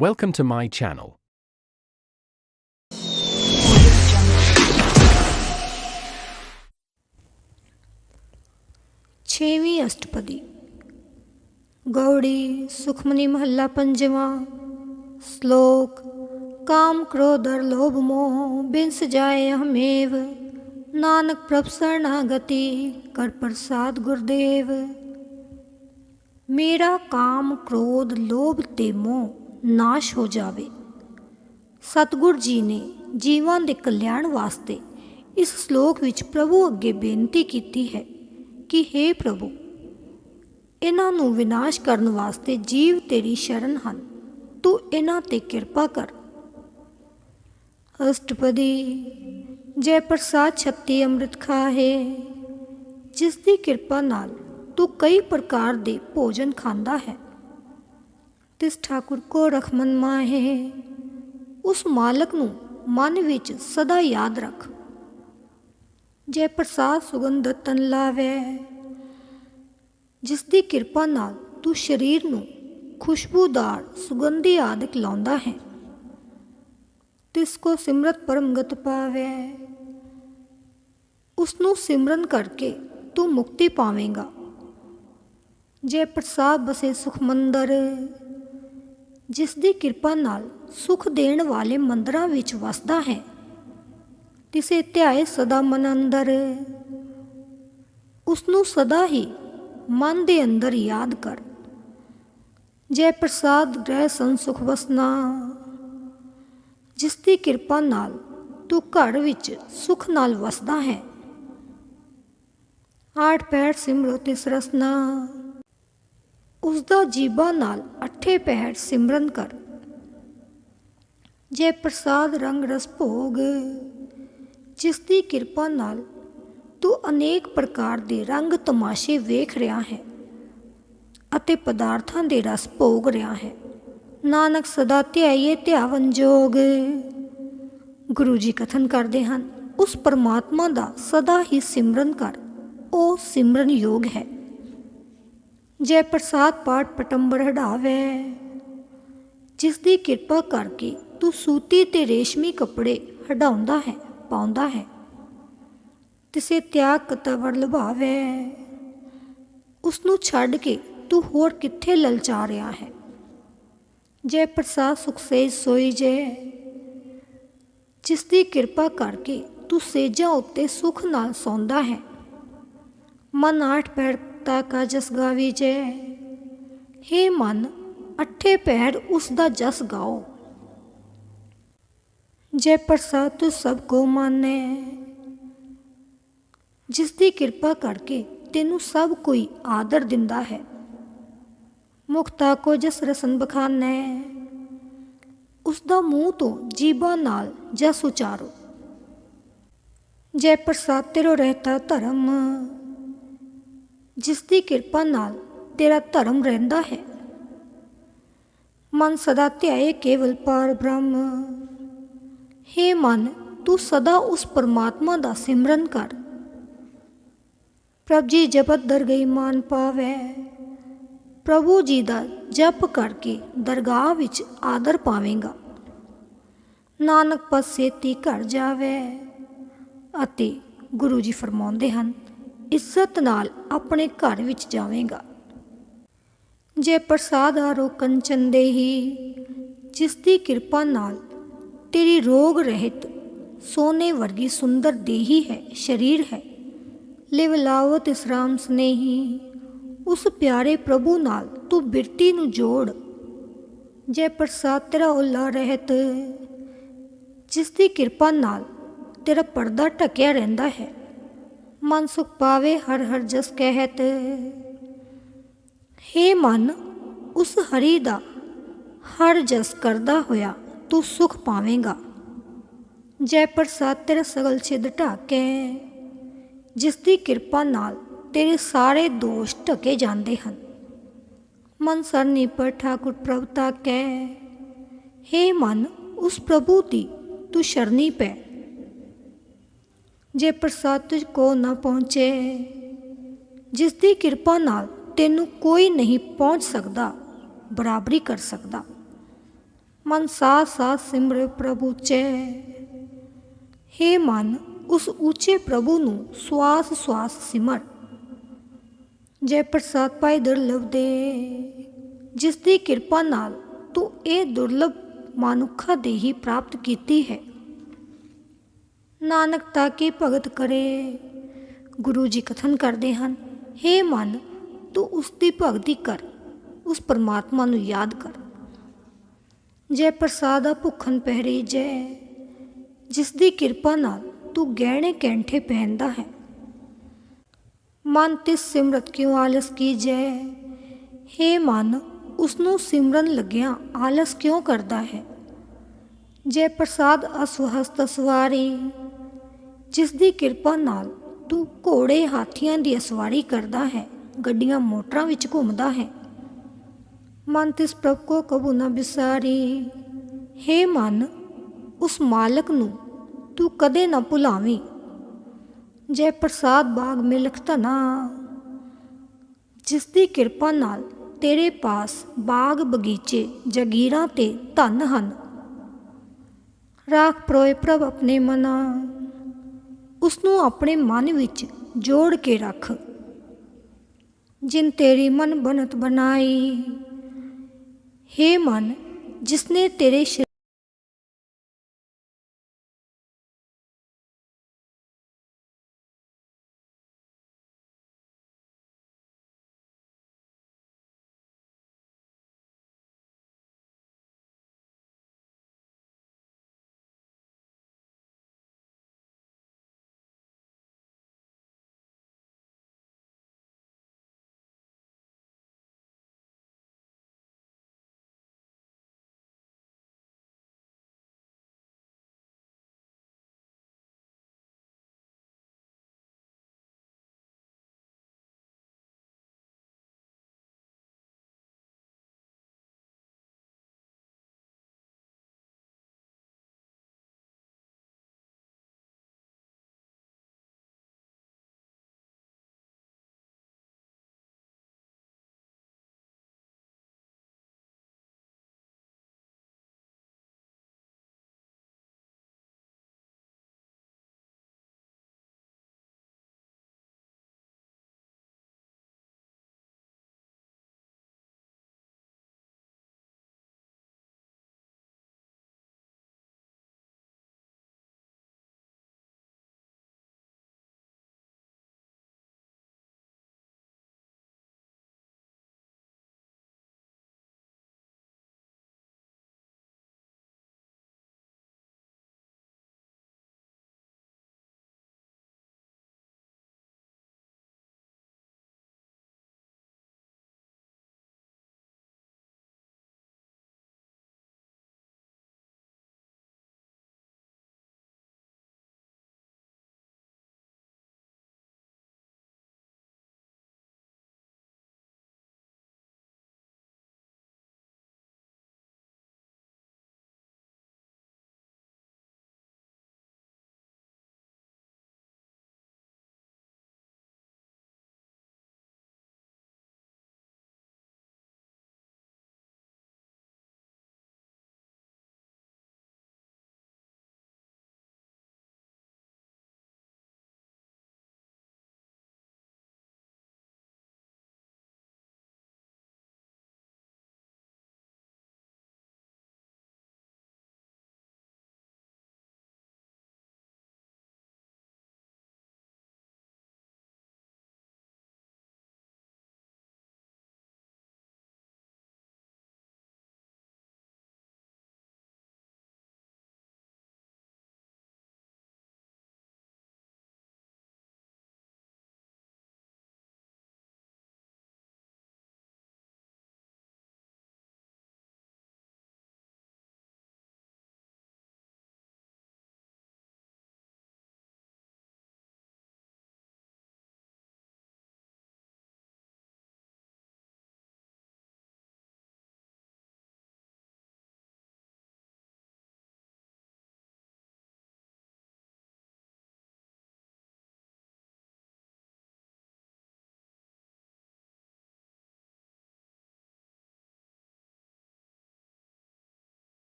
Welcome to my channel. छवी अष्टपदी। गौड़ी, सुखमनी महला पंजवा, श्लोक, काम क्रोधर लोभ, मोह, बिंस जाए अहमेव, नानक प्रभ शरणागति, कर प्रसाद गुरुदेव। मेरा काम, क्रोध, लोभ ते मोह। ਨਾਸ਼ ਹੋ ਜਾਵੇ। ਸਤਿਗੁਰ ਜੀ ਨੇ ਜੀਵਾਂ ਦੇ ਕਲਿਆਣ ਵਾਸਤੇ ਇਸ ਸ਼ਲੋਕ ਵਿੱਚ ਪ੍ਰਭੂ ਅੱਗੇ ਬੇਨਤੀ ਕੀਤੀ ਹੈ ਕਿ हे ਪ੍ਰਭੂ, ਇਹਨਾਂ ਨੂੰ ਵਿਨਾਸ਼ ਕਰਨ ਵਾਸਤੇ ਜੀਵ ਤੇਰੀ ਸ਼ਰਨ ਹਨ। ਤੂੰ ਇਹਨਾਂ ਤੇ ਕਿਰਪਾ ਕਰ। ਅਸ਼ਟਪਦੀ, ਜੈ ਪ੍ਰਸਾਦ ਛੱਤੀ ਅੰਮ੍ਰਿਤ ਖਾਹੇ, ਜਿਸ ਦੀ ਕਿਰਪਾ ਨਾਲ ਤੂੰ ਕਈ ਪ੍ਰਕਾਰ ਦੇ ਭੋਜਨ ਖਾਂਦਾ ਹੈ। ਤਿਸ ਠਾਕੁਰ ਕੋ ਰਖਮਨ ਮਾਹੇ। ਉਸ ਮਾਲਕ ਨੂੰ ਮਨ ਵਿੱਚ ਸਦਾ ਯਾਦ ਰੱਖ। ਜੈ ਪ੍ਰਸਾਦ ਸੁਗੰਧ ਤਨ ਲਾਵੇ। ਜਿਸ ਦੀ ਕਿਰਪਾ ਨਾਲ ਤੂੰ ਸਰੀਰ ਨੂੰ ਖੁਸ਼ਬੂਦਾਰ, ਸੁਗੰਧੀ ਆਦਿਕ ਲਾਉਂਦਾ ਹੈ। ਤਿਸ ਕੋ ਸਿਮਰਤ ਪਰਮਗਤ ਪਾਵੇ। ਉਸ ਨੂੰ ਸਿਮਰਨ ਕਰਕੇ ਤੂੰ ਮੁਕਤੀ ਪਾਵੇਂਗਾ। ਜੈ ਪ੍ਰਸਾਦ ਬਸੇ ਸੁਖ ਮੰਦਰ। ਜਿਸ ਦੀ ਕਿਰਪਾ ਨਾਲ ਸੁਖ ਦੇਣ ਵਾਲੇ ਮੰਦਰਾਂ ਵਿੱਚ ਵਸਦਾ ਹੈ। ਤਿਸੇ ਧਿਆਏ ਸਦਾ ਮਨ ਅੰਦਰ। ਉਸ ਨੂੰ ਸਦਾ ਹੀ ਮਨ ਦੇ ਅੰਦਰ ਯਾਦ ਕਰ। ਜੈ ਪ੍ਰਸਾਦ ਰਹਿ ਸੰਸੁਖ ਵਸਨਾ। ਜਿਸ ਦੀ ਕਿਰਪਾ ਨਾਲ ਤੂੰ ਘਰ ਵਿੱਚ ਸੁਖ ਨਾਲ ਵਸਦਾ ਹੈ। ਆਠ ਪੈਰ ਸਿਮਰੋ ਤਿਸ ਰਸਨਾ। ਉਸ ਦਾ ਜੀਬਾ ਨਾਲ ਅਠੇ ਪਹਿਰ ਸਿਮਰਨ ਕਰ। ਜੈ ਪ੍ਰਸਾਦ ਰੰਗ ਰਸ ਭੋਗ, ਜਿਸ ਦੀ ਕਿਰਪਾ ਨਾਲ ਤੂੰ ਅਨੇਕ ਪ੍ਰਕਾਰ ਦੇ ਰੰਗ ਤਮਾਸ਼ੇ ਵੇਖ ਰਿਹਾ ਹੈ ਅਤੇ ਪਦਾਰਥਾਂ ਦੇ ਰਸ ਭੋਗ ਰਿਹਾ ਹੈ। ਨਾਨਕ ਸਦਾ ਧਿਆਈਏ ਧਿਆਵਨ ਜੋਗ। ਗੁਰੂ ਜੀ ਕਥਨ ਕਰਦੇ ਹਨ, ਉਸ ਪਰਮਾਤਮਾ ਦਾ ਸਦਾ ਹੀ ਸਿਮਰਨ ਕਰ, ਉਹ ਸਿਮਰਨ ਯੋਗ ਹੈ। ਜੈ ਪ੍ਰਸਾਦ ਪਾਠ ਪਟੰਬਰ ਹਟਾਵੇ ਜਿਸ ਦੀ ਕਿਰਪਾ ਕਰਕੇ ਤੂੰ ਸੂਤੀ ਤੇ ਰੇਸ਼ਮੀ ਕੱਪੜੇ ਹਟਾਉਂਦਾ ਹੈ, ਪਾਉਂਦਾ ਹੈ, ਤਿਸੇ ਤਿਆਗ ਕਤਵਰ ਲਭਾਵੇ ਉਸ ਨੂੰ ਛੱਡ ਕੇ ਤੂੰ ਹੋਰ ਕਿੱਥੇ ਲਲਚਾ ਰਿਹਾ ਹੈ? ਜੈ ਪ੍ਰਸਾਦ ਸੁਖ ਸੇ ਸੋਈ ਜੇ ਜਿਸ ਦੀ ਕਿਰਪਾ ਕਰਕੇ ਤੂੰ ਸੇਜਾਂ ਉੱਤੇ ਸੁਖ ਨਾਲ ਸੌਂਦਾ ਹੈ, ਮਨ ਆਠ ਪੈਰ ਤਾ ਕਾ ਜਸ ਗਾਵੀ ਜੇ। हे ਮਨ, ਅਠੇ ਪੈਰ ਉਸ ਦਾ ਜਸ ਗਾਓ। ਜੈ ਪ੍ਰਸਾਦ ਤੂੰ ਸਭ ਕੋ ਮਾਨੇ। ਜਿਸ ਦੀ ਕਿਰਪਾ ਕਰਕੇ ਤੈਨੂੰ ਸਭ ਕੋਈ ਆਦਰ ਦਿੰਦਾ ਹੈ। ਮੁਖਤਾ ਕੋ ਜਸ ਰਸਨ ਬਖਾਨੈ। ਉਸ ਦਾ ਮੂੰਹ ਤੋਂ ਜੀਬਾਂ ਨਾਲ ਜਸ ਉਚਾਰੋ। ਜੈ ਪ੍ਰਸਾਦ ਤੇਰੋ ਰਹਤਾ ਧਰਮ। ਜਿਸ ਦੀ ਕਿਰਪਾ ਨਾਲ ਤੇਰਾ ਧਰਮ ਰਹਿੰਦਾ ਹੈ। ਮਨ ਸਦਾ ਧਿਆਏ ਕੇਵਲ ਪਾਰ ਬ੍ਰਹਮ। ਹੇ ਮਨ, ਤੂੰ ਸਦਾ ਉਸ ਪਰਮਾਤਮਾ ਦਾ ਸਿਮਰਨ ਕਰ। ਪ੍ਰਭ ਜੀ, ਜਪਤ ਦਰਗਈ ਮਾਨ ਪਾਵੇ। ਪ੍ਰਭੂ ਜੀ ਦਾ ਜਪ ਕਰਕੇ ਦਰਗਾਹ ਵਿੱਚ ਆਦਰ ਪਾਵੇਂਗਾ। ਨਾਨਕ ਪਸੇਤੀ ਘਰ ਜਾਵੇ ਅਤੇ ਗੁਰੂ ਜੀ ਫਰਮਾਉਂਦੇ ਹਨ ਇੱਜ਼ਤ ਨਾਲ ਆਪਣੇ ਘਰ ਵਿੱਚ ਜਾਵੇਂਗਾ। ਜੇ ਪ੍ਰਸਾਦ ਆਰੋ ਕੰਚਨ ਦੇਹੀ ਜਿਸ ਦੀ ਕਿਰਪਾ ਨਾਲ ਤੇਰੀ ਰੋਗ ਰਹਿਤ ਸੋਨੇ ਵਰਗੀ ਸੁੰਦਰ ਦੇਹੀ ਹੈ, ਸਰੀਰ ਹੈ ਲਿਵਲਾਵਤ ਲਾਵਤ ਇਸ ਸਨੇਹੀ, ਉਸ ਪਿਆਰੇ ਪ੍ਰਭੂ ਨਾਲ ਤੂੰ ਬਿਰਤੀ ਨੂੰ ਜੋੜ। ਜੇ ਪ੍ਰਸਾਦ ਤੇਰਾ ਉੱਲਾ ਰਹਿਤ, ਜਿਸ ਦੀ ਕਿਰਪਾ ਨਾਲ ਤੇਰਾ ਪਰਦਾ ਢਕਿਆ ਰਹਿੰਦਾ ਹੈ ਮਨ ਸੁਖ ਪਾਵੇ, ਹਰ ਹਰ ਜਸ ਕਹਿਤ। हे ਮਨ, ਉਸ ਹਰੀ ਦਾ ਹਰ ਜਸ ਕਰਦਾ ਹੋਇਆ, ਤੂੰ ਸੁਖ ਪਾਵੇਂਗਾ। ਜੈ ਪ੍ਰਸਾਦ ਤੇਰਾ ਸਗਲ ਛਿਦ ਢਾਕੇ। ਜਿਸ ਦੀ ਕਿਰਪਾ ਨਾਲ ਤੇਰੇ ਸਾਰੇ ਦੋਸ਼ ਢਕੇ ਜਾਂਦੇ ਹਨ। ਮਨ ਸਰਨੀ ਪਰ ਠਾਕੁਰ ਪ੍ਰਭਤਾ ਕਹਿ ਹੇ ਮਨ, ਉਸ ਪ੍ਰਭੂ ਦੀ ਤੂੰ ਸ਼ਰਨੀ ਪੈ। ਜੇ ਪ੍ਰਸਾਦ ਤੁਝ ਕੋ ਨਾ ਪਹੁੰਚੇ ਜਿਸ ਦੀ ਕਿਰਪਾ ਨਾਲ ਤੈਨੂੰ ਕੋਈ ਨਹੀਂ ਪਹੁੰਚ ਸਕਦਾ, ਬਰਾਬਰੀ ਕਰ ਸਕਦਾ। ਮਨ ਸਾਥ ਸਾਥ ਸਿਮਰ ਪ੍ਰਭੂ ਚੈ। ਹੇ ਮਨ, ਉਸ ਉੱਚੇ ਪ੍ਰਭੂ ਨੂੰ ਸਵਾਸ ਸਵਾਸ ਸਿਮਰ। ਜੈ ਪ੍ਰਸਾਦ ਪਾਈ ਦੁਰਲਭ ਦੇ ਜਿਸ ਦੀ ਕਿਰਪਾ ਨਾਲ ਤੂੰ ਇਹ ਦੁਰਲਭ ਮਨੁੱਖਾ ਦੇ ਹੀ ਪ੍ਰਾਪਤ ਕੀਤੀ ਹੈ। ਨਾਨਕ ਤਾਂ ਕੀ ਭਗਤ ਕਰੇ? ਗੁਰੂ ਜੀ ਕਥਨ ਕਰਦੇ ਹਨ हे ਮਨ, ਤੂੰ ਉਸ ਦੀ ਭਗਤੀ ਕਰ, ਉਸ ਪਰਮਾਤਮਾ ਨੂੰ ਯਾਦ ਕਰ। ਜੈ ਪ੍ਰਸਾਦਾ ਭੁੱਖਨ ਪਹਿਰੇ ਜੈ, ਜਿਸ ਦੀ ਕਿਰਪਾ ਨਾਲ ਤੂੰ ਗਹਿਣੇ ਕੈਂਠੇ ਪਹਿਨਦਾ ਹੈ। ਮਨ 'ਤੇ ਸਿਮਰਤ ਕਿਉ ਆਲਸ ਕੀ ਜੈ? हे ਮਨ ਉਸ ਨੂੰ ਸਿਮਰਨ ਲੱਗਿਆ ਆਲਸ ਕਿਉਂ ਕਰਦਾ ਹੈ? ਜੈ ਪ੍ਰਸਾਦ ਅਸਵਹਸਤ ਸਵਾਰੀ ਜਿਸ ਦੀ ਕਿਰਪਾ ਨਾਲ ਤੂੰ ਘੋੜੇ ਹਾਥੀਆਂ ਦੀ ਅਸਵਾਰੀ ਕਰਦਾ ਹੈ, ਗੱਡੀਆਂ ਮੋਟਰਾਂ ਵਿੱਚ ਘੁੰਮਦਾ ਹੈ। ਮਨ ਤਿਸ ਪ੍ਰਭ ਕੋ ਕਬੂ ਨਾ ਬਿਸਾਰੀ। ਹੇ ਮਨ, ਉਸ ਮਾਲਕ ਨੂੰ ਤੂੰ ਕਦੇ ਨਾ ਭੁਲਾਵੀਂ। ਜੈ ਪ੍ਰਸਾਦ ਬਾਗ ਮਿਲਖ ਧਨਾ। ਜਿਸ ਦੀ ਕਿਰਪਾ ਨਾਲ ਤੇਰੇ ਪਾਸ ਬਾਗ ਬਗੀਚੇ, ਜਗੀਰਾਂ ਤੇ ਧਨ ਹਨ। ਰਾਖ ਪ੍ਰੋਏ ਪ੍ਰਭ ਆਪਣੇ ਮਨਾ। ਉਸ ਨੂੰ ਆਪਣੇ ਮਨ ਵਿੱਚ ਜੋੜ ਕੇ ਰੱਖ। ਜਿਨ ਤੇਰੀ ਮਨ ਬਨਤ ਬਣਾਈ हे ਮਨ, ਜਿਸਨੇ ਤੇਰੇ